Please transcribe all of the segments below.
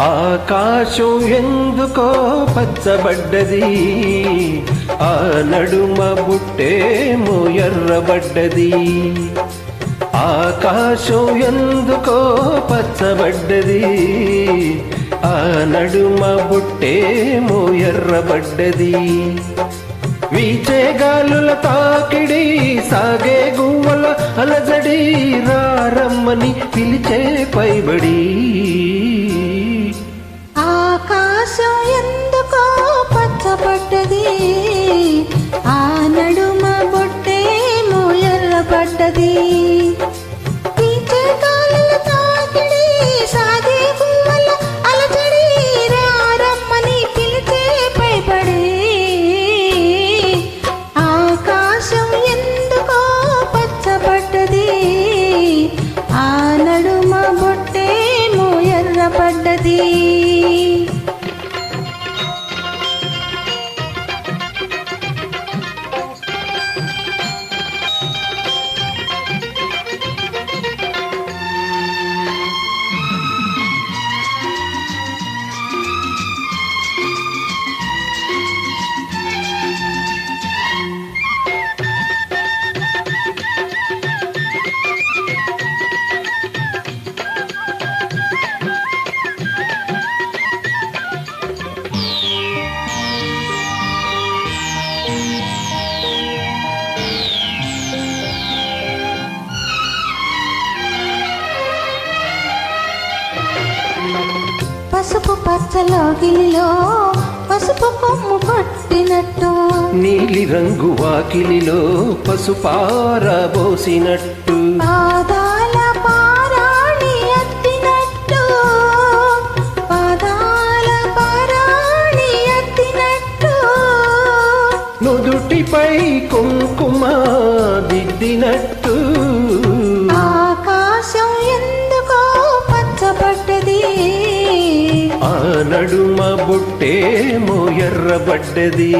ఆకాశం ఎందుకో పచ్చబడ్డది? ఆ నడుమ బుట్టేమో ఎర్రబడ్డది. ఆకాశం ఎందుకో పచ్చబడ్డది? ఆ నడుమ బుట్టేమో ఎర్రబడ్డది. వీచే గాలుల తాకిడి సాగే గువ్వల అలజడి రారమ్మని పిలిచే పైబడి. ఆకాశం ఎందుకో పచ్చబడ్డది? ఆ నడుమ బొట్టేమో ఎర్రబడ్డది పడ్డది పసుపు పచ్చలో గిలిలో పసుపు కొమ్ము కొట్టినట్టు. నీలి రంగు వాకిలిలో పసుపారబోసినట్టు పాదాల పారాణి ఎత్తినట్టు. పాదాల పారాణి ఎత్తినట్టు. నుదుటిపై కుంకుమ దిద్దినట్టు. ఆ నడుమ బుట్టేమో ఎర్రబడ్డది.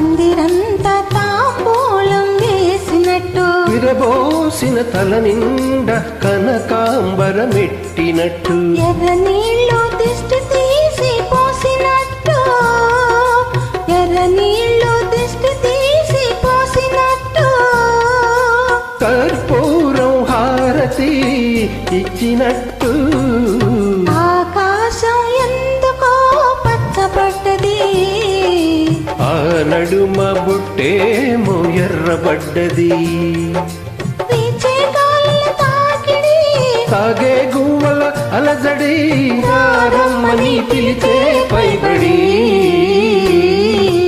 పందిరంతా తాంబూలం వేసినట్టు. విరబోసిన తల నిండా కనకాంబరమెట్టినట్టు. ఎర్ర నీళ్ళు దిష్టి తీసి పోసినట్టు. ఎర్ర నీళ్ళు దిష్టి తీసి పోసినట్టు. కర్పూరం హారతి ఇచ్చినట్టు. నడుమ బుట్టేమో ఎర్రబడ్డది సాగే గువ్వల అలజడి. రారమ్మని పిలిచే పైబడి.